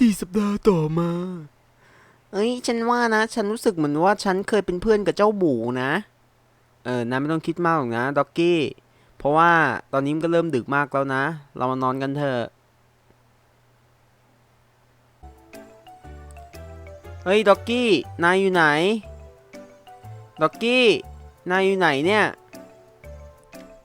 สี่สัปดาห์ต่อมา เอ้ย ฉันว่านะ ฉันรู้สึกเหมือนว่าฉันเคยเป็นเพื่อนกับเจ้าบูนะ เออนะไม่ต้องคิดมากหรอกนะด็อกกี้ เพราะว่าตอนนี้มันก็เริ่มดึกมากแล้วนะ เรามานอนกันเถอะ เฮ้ยด็อกกี้ นายอยู่ไหนด็อกกี้ นายอยู่ไหนเนี่ย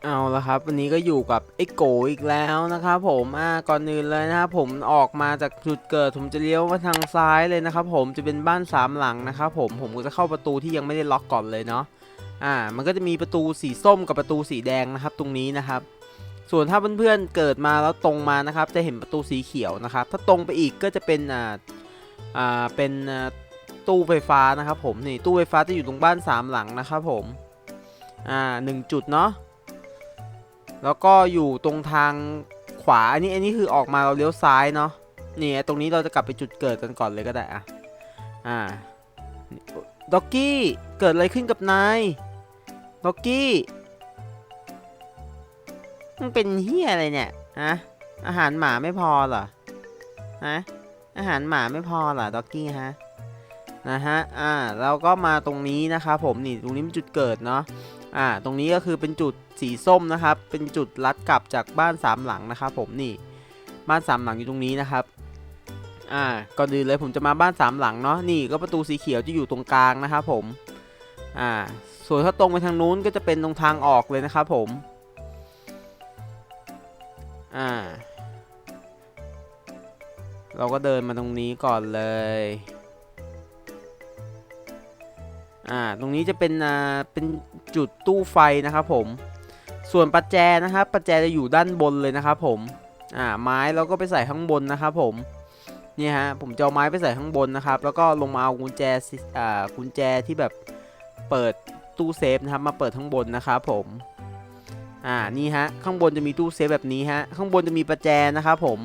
เอาละครับ วันนี้ก็อยู่กับไอ้โกอีกแล้วนะครับผมอ่าก่อนอื่นเลยนะครับผมออกมาจากจุดเกิดผมจะเลี้ยวมาทางซ้ายเลยนะครับผมจะเป็นบ้านสามหลังนะครับผมผมก็จะเข้าประตูที่ยังไม่ได้ล็อกก่อนเลยเนาะอ่า มันก็จะมีประตูสีส้มกับประตูสีแดงนะครับ ตรงนี้นะครับ ส่วนถ้าเพื่อนๆเกิดมาแล้วตรงมานะครับ จะเห็นประตูสีเขียวนะครับ ถ้าตรงไปอีกก็จะเป็นอ่าอ่าเป็นตู้ไฟฟ้านะครับผมนี่ตู้ไฟฟ้าจะอยู่ตรงบ้านสามหลังนะครับผมอ่าหนึ่งจุดเนาะ แล้วก็อยู่ตรงทางขวา อันนี้อันนี้คือออกมาเราเลี้ยวซ้ายเนาะนี่ตรงนี้เราจะกลับไปจุดเกิดกันก่อนเลยก็ได้อะอ่าด็อกกี้เกิดอะไรขึ้นกับนายด็อกกี้มันเป็นเฮียอะไรเนี่ยฮะอาหารหมาไม่พอเหรอฮะอาหารหมาไม่พอเหรอด็อกกี้ฮะนะฮะอ่าเราก็มาตรงนี้นะครับผมนี่ตรงนี้เป็นจุดเกิดเนาะอ่าตรงนี้ก็คือเป็นจุด สีส้มนะครับ เป็นจุดลัดกลับจากบ้านสามหลังนะครับผมนี่บ้านสามหลังอยู่ตรงนี้นะครับอ่าก่อนอื่นเลยผมจะมาบ้านสามหลังเนาะนี่ก็ประตูสีเขียวจะอยู่ตรงกลางนะครับผมอ่าส่วนถ้าตรงไปทางนู้นก็จะเป็นตรงทางออกเลยนะครับผมอ่าเราก็เดินมาตรงนี้ก่อนเลย อ่า ตรงนี้จะเป็นอ่าเป็นจุดตู้ไฟนะครับผม ส่วนประแจนะครับประแจจะอยู่ด้านบนเลยนะครับผมอ่าไม้เราก็ไปใส่ข้างบนนะครับผมนี่ฮะผมจะเอาไม้ไปใส่ข้างบนนะครับ แล้วก็ลงมาเอากุญแจอ่ากุญแจที่แบบเปิดตู้เซฟนะครับมาเปิดข้างบนนะครับผมอ่านี่ฮะข้างบนจะมีตู้เซฟแบบนี้ฮะข้างบนจะมีประแจนะครับผม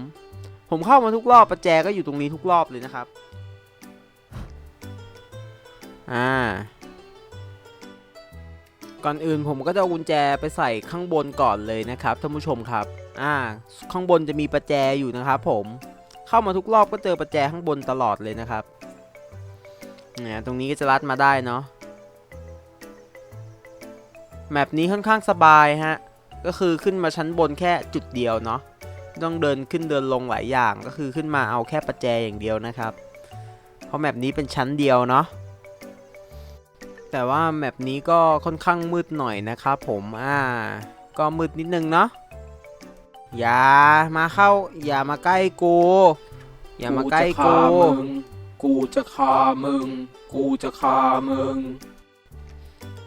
ผมเข้ามาทุกรอบประแจก็อยู่ตรงนี้ทุกรอบเลยนะครับ อ่า ก่อนอื่นผมก็จะเอากุญแจไปใส่ข้างบนก่อนเลยนะครับท่านผู้ชมครับ อ่า ข้างบนจะมีประแจอยู่นะครับผม เข้ามาทุกรอบก็เจอประแจข้างบนตลอดเลยนะครับ เนี่ยตรงนี้ก็จะลัดมาได้เนาะ แมปนี้ค่อนข้างสบายฮะ ก็คือขึ้นมาชั้นบนแค่จุดเดียวเนาะ ต้องเดินขึ้นเดินลงหลายอย่าง ก็คือขึ้นมาเอาแค่ประแจอย่างเดียวนะครับ เพราะแมปนี้เป็นชั้นเดียวเนาะ แต่ว่าแมปนี้ก็ค่อนข้างมืดหน่อยนะครับผมอ่าก็มืดนิดนึงเนาะอย่ามาเข้า อย่ามาใกล้กู อย่ามาใกล้กูกูจะฆ่ามึง กูจะฆ่ามึง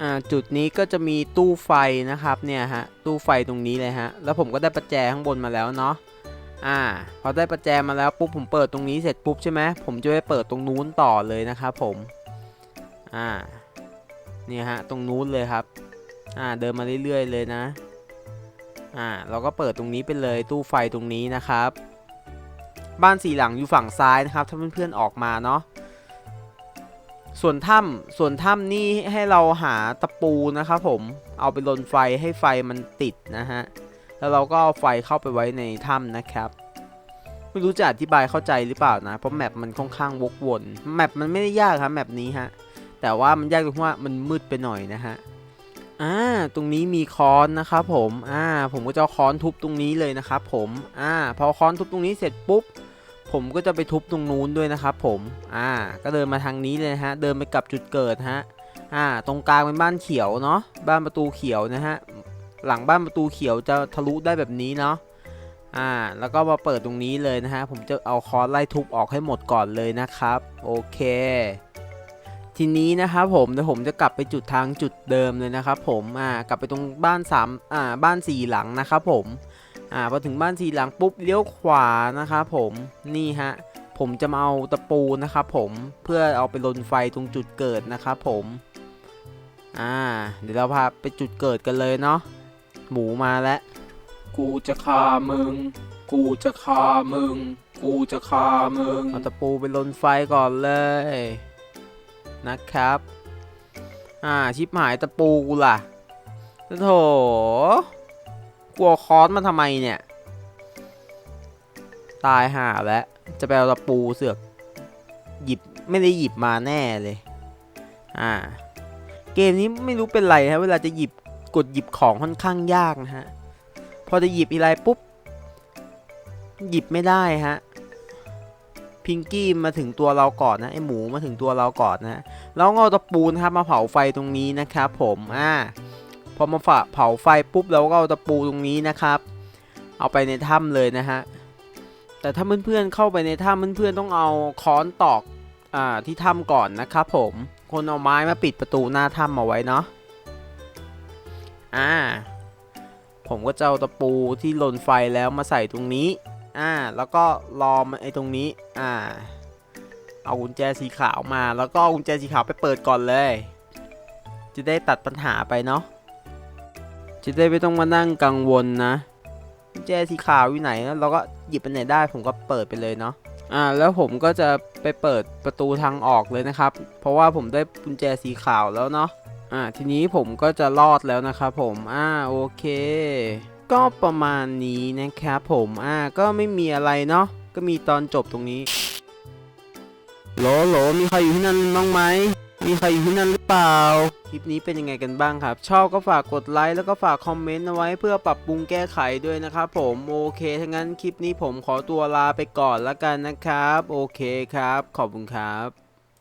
อ่าจุดนี้ก็จะมีตู้ไฟนะครับเนี่ยฮะตู้ไฟตรงนี้เลยฮะแล้วผมก็ได้ประแจข้างบนมาแล้วเนาะอ่าพอได้ประแจมาแล้วปุ๊บผมเปิดตรงนี้เสร็จปุ๊บใช่ไหมผมจะไปเปิดตรงนู้นต่อเลยนะครับผมอ่า เนี่ยฮะตรงนู้นเลยครับอ่าเดินมาเรื่อยๆเลยนะอ่าเราก็เปิดตรงนี้ไปเลยตู้ไฟตรงนี้นะครับ บ้านสี่หลังอยู่ฝั่งซ้ายนะครับ ถ้าเพื่อนๆออกมาเนาะส่วนถ้ำส่วนถ้ำนี่ให้เราหาตะปูนะครับผมเอาไปลนไฟให้ไฟมันติดนะฮะแล้วเราก็เอาไฟเข้าไปไว้ในถ้ำนะครับ ไม่รู้จะอธิบายเข้าใจหรือเปล่านะ เพราะแมปมันค่อนข้างวกวนแมปมันไม่ได้ยากครับแมปนี้ฮะ แต่ว่ามันยากตรงที่ว่ามันมืดไปหน่อยนะฮะอ่าตรงนี้มีค้อนนะครับผมอ่าผมก็จะค้อนทุบตรงนี้เลยนะครับผมอ่าพอค้อนทุบตรงนี้เสร็จปุ๊บ ผมก็จะไปทุบตรงนู้นด้วยนะครับผมอ่าก็เดินมาทางนี้เลยนะฮะเดินไปกับจุดเกิดฮะอ่าตรงกลางเป็นบ้านเขียวเนาะบ้านประตูเขียวนะฮะหลังบ้านประตูเขียวจะทะลุได้แบบนี้เนาะอ่าแล้วก็มาเปิดตรงนี้เลยนะฮะผมจะเอาค้อนไล่ทุบออกให้หมดก่อนเลยนะครับ โอเค ทีนี้นะครับผมเดี๋ยวผมจะกลับไปจุดทางจุดเดิมเลยนะครับผมอ่ากลับไปตรงบ้านสามอ่าบ้านสี่หลังนะครับผมอ่าพอถึงบ้านสี่หลังปุ๊บเลี้ยวขวานะครับผมนี่ฮะผมจะมาเอาตะปูนะครับผมเพื่อเอาไปลนไฟตรงจุดเกิดนะครับผมอ่าเดี๋ยวเราพาไปจุดเกิดกันเลยเนาะหมูมาแล้วกูจะฆ่ามึง กูจะฆ่ามึง กูจะฆ่ามึงเอาตะปูไปลนไฟก่อนเลย นะครับ อ่า ชิปหายตะปูกูล่ะโถกลัวคอนมาทำไมเนี่ย ตายห่าแล้ว จะไปเอาตะปูเสือก หยิบไม่ได้หยิบมาแน่เลย อ่า เกมนี้ไม่รู้เป็นไรฮะ เวลาจะหยิบกดหยิบของค่อนข้างยากนะฮะ พอจะหยิบอะไรปุ๊บ หยิบไม่ได้ฮะ พิงกี้มาถึงตัวเราก่อนนะไอหมูมาถึงตัวเราก่อนนะแล้วก็เอาตะปูนะครับมาเผาไฟตรงนี้นะครับผมอ่าพอมาฝาเผาไฟปุ๊บเราก็เอาตะปูตรงนี้นะครับ เอาไปในถ้ำเลยนะฮะแต่ถ้าเพื่อนๆเข้าไปในถ้ำเพื่อนๆต้องเอาค้อนตอกอ่าที่ถ้ำก่อนนะครับผมคนเอาไม้มาปิดประตูหน้าถ้ำเอาไว้เนาะอ่าผมก็จะเอาตะปูที่หล่นไฟแล้วมาใส่ตรงนี้ อ่า แล้วก็รอมไอ้ตรงนี้ อ่า เอากุญแจสีขาวมา แล้วก็กุญแจสีขาวไปเปิดก่อนเลย จะได้ตัดปัญหาไปเนาะ จะได้ไม่ต้องมานั่งกังวลนะกุญแจสีขาวอยู่ไหนแล้วเราก็หยิบไปไหนได้ ผมก็เปิดไปเลยเนาะ อ่า แล้วผมก็จะไปเปิดประตูทางออกเลยนะครับ เพราะว่าผมได้กุญแจสีขาวแล้วเนาะ อ่า ทีนี้ผมก็จะรอดแล้วนะครับผม อ่า โอเค ก็ประมาณนี้นะครับผมอ่าก็ไม่มีอะไรเนาะก็มีตอนจบตรงนี้โหลโหลมีใครอยู่ที่นั่นบ้างไหมมีใครอยู่ที่นั่นหรือเปล่า คลิปนี้เป็นยังไงกันบ้างครับ ชอบก็ฝากกดไลค์แล้วก็ฝากคอมเมนต์เอาไว้เพื่อปรับปรุงแก้ไขด้วยนะครับผมโอเคถ้างั้นคลิปนี้ผมขอตัวลาไปก่อนแล้วกันนะครับ โอเคครับ ขอบคุณครับ